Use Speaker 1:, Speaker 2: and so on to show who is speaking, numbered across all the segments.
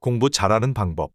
Speaker 1: 공부 잘하는 방법.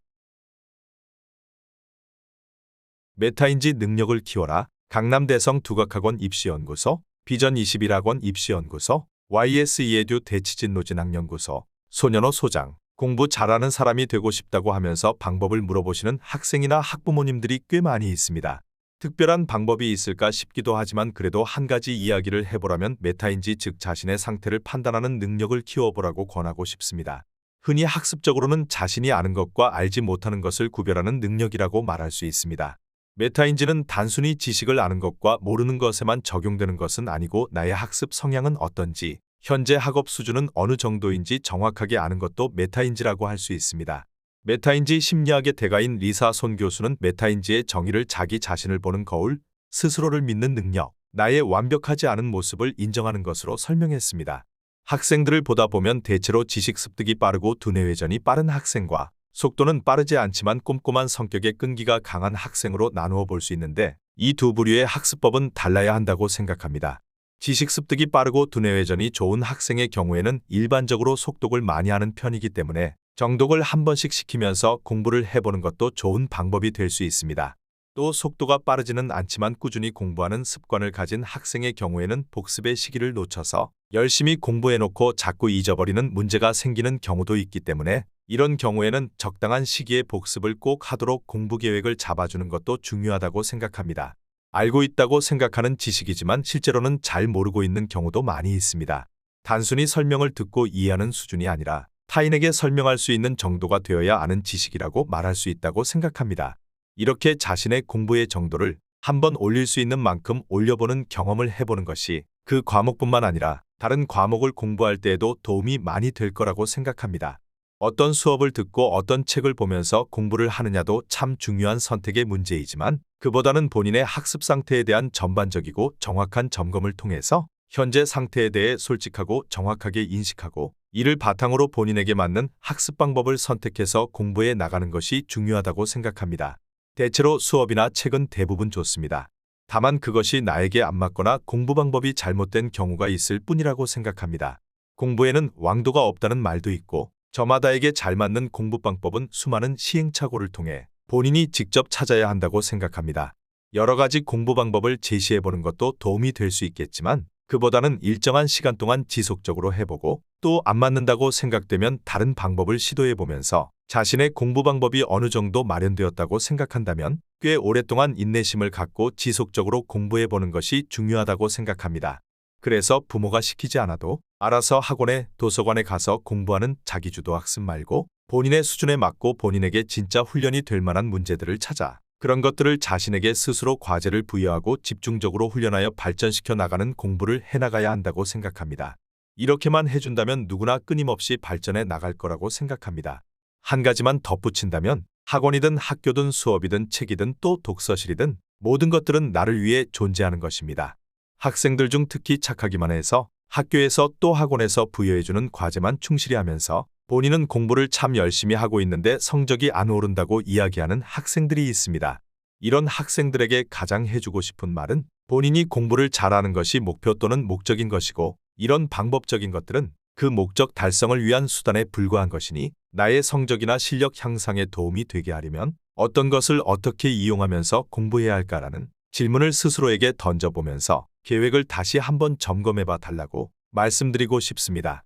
Speaker 1: 메타인지 능력을 키워라. 강남대성 두각학원 입시연구소, 비전 21학원 입시연구소, YSE에듀 대치진노진학연구소, 소년호 소장. 공부 잘하는 사람이 되고 싶다고 하면서 방법을 물어보시는 학생이나 학부모님들이 꽤 많이 있습니다. 특별한 방법이 있을까 싶기도 하지만 그래도 한 가지 이야기를 해보라면 메타인지 즉 자신의 상태를 판단하는 능력을 키워보라고 권하고 싶습니다. 흔히 학습적으로는 자신이 아는 것과 알지 못하는 것을 구별하는 능력이라고 말할 수 있습니다. 메타인지는 단순히 지식을 아는 것과 모르는 것에만 적용되는 것은 아니고 나의 학습 성향은 어떤지, 현재 학업 수준은 어느 정도인지 정확하게 아는 것도 메타인지라고 할 수 있습니다. 메타인지 심리학의 대가인 리사 손 교수는 메타인지의 정의를 자기 자신을 보는 거울, 스스로를 믿는 능력, 나의 완벽하지 않은 모습을 인정하는 것으로 설명했습니다. 학생들을 보다 보면 대체로 지식 습득이 빠르고 두뇌 회전이 빠른 학생과 속도는 빠르지 않지만 꼼꼼한 성격의 끈기가 강한 학생으로 나누어 볼 수 있는데 이 두 부류의 학습법은 달라야 한다고 생각합니다. 지식 습득이 빠르고 두뇌 회전이 좋은 학생의 경우에는 일반적으로 속독을 많이 하는 편이기 때문에 정독을 한 번씩 시키면서 공부를 해보는 것도 좋은 방법이 될 수 있습니다. 또 속도가 빠르지는 않지만 꾸준히 공부하는 습관을 가진 학생의 경우에는 복습의 시기를 놓쳐서 열심히 공부해놓고 자꾸 잊어버리는 문제가 생기는 경우도 있기 때문에 이런 경우에는 적당한 시기에 복습을 꼭 하도록 공부 계획을 잡아주는 것도 중요하다고 생각합니다. 알고 있다고 생각하는 지식이지만 실제로는 잘 모르고 있는 경우도 많이 있습니다. 단순히 설명을 듣고 이해하는 수준이 아니라 타인에게 설명할 수 있는 정도가 되어야 아는 지식이라고 말할 수 있다고 생각합니다. 이렇게 자신의 공부의 정도를 한번 올릴 수 있는 만큼 올려보는 경험을 해보는 것이 그 과목뿐만 아니라 다른 과목을 공부할 때에도 도움이 많이 될 거라고 생각합니다. 어떤 수업을 듣고 어떤 책을 보면서 공부를 하느냐도 참 중요한 선택의 문제이지만 그보다는 본인의 학습 상태에 대한 전반적이고 정확한 점검을 통해서 현재 상태에 대해 솔직하고 정확하게 인식하고 이를 바탕으로 본인에게 맞는 학습 방법을 선택해서 공부해 나가는 것이 중요하다고 생각합니다. 대체로 수업이나 책은 대부분 좋습니다. 다만 그것이 나에게 안 맞거나 공부 방법이 잘못된 경우가 있을 뿐이라고 생각합니다. 공부에는 왕도가 없다는 말도 있고 저마다에게 잘 맞는 공부 방법은 수많은 시행착오를 통해 본인이 직접 찾아야 한다고 생각합니다. 여러 가지 공부 방법을 제시해 보는 것도 도움이 될 수 있겠지만 그보다는 일정한 시간 동안 지속적으로 해보고 또 안 맞는다고 생각되면 다른 방법을 시도해 보면서 자신의 공부 방법이 어느 정도 마련되었다고 생각한다면 꽤 오랫동안 인내심을 갖고 지속적으로 공부해 보는 것이 중요하다고 생각합니다. 그래서 부모가 시키지 않아도 알아서 학원에 도서관에 가서 공부하는 자기주도 학습 말고 본인의 수준에 맞고 본인에게 진짜 훈련이 될 만한 문제들을 찾아 그런 것들을 자신에게 스스로 과제를 부여하고 집중적으로 훈련하여 발전시켜 나가는 공부를 해나가야 한다고 생각합니다. 이렇게만 해준다면 누구나 끊임없이 발전해 나갈 거라고 생각합니다. 한 가지만 덧붙인다면 학원이든 학교든 수업이든 책이든 또 독서실이든 모든 것들은 나를 위해 존재하는 것입니다. 학생들 중 특히 착하기만 해서 학교에서 또 학원에서 부여해주는 과제만 충실히 하면서 본인은 공부를 참 열심히 하고 있는데 성적이 안 오른다고 이야기하는 학생들이 있습니다. 이런 학생들에게 가장 해주고 싶은 말은 본인이 공부를 잘하는 것이 목표 또는 목적인 것이고 이런 방법적인 것들은 그 목적 달성을 위한 수단에 불과한 것이니 나의 성적이나 실력 향상에 도움이 되게 하려면 어떤 것을 어떻게 이용하면서 공부해야 할까라는 질문을 스스로에게 던져보면서 계획을 다시 한번 점검해 봐 달라고 말씀드리고 싶습니다.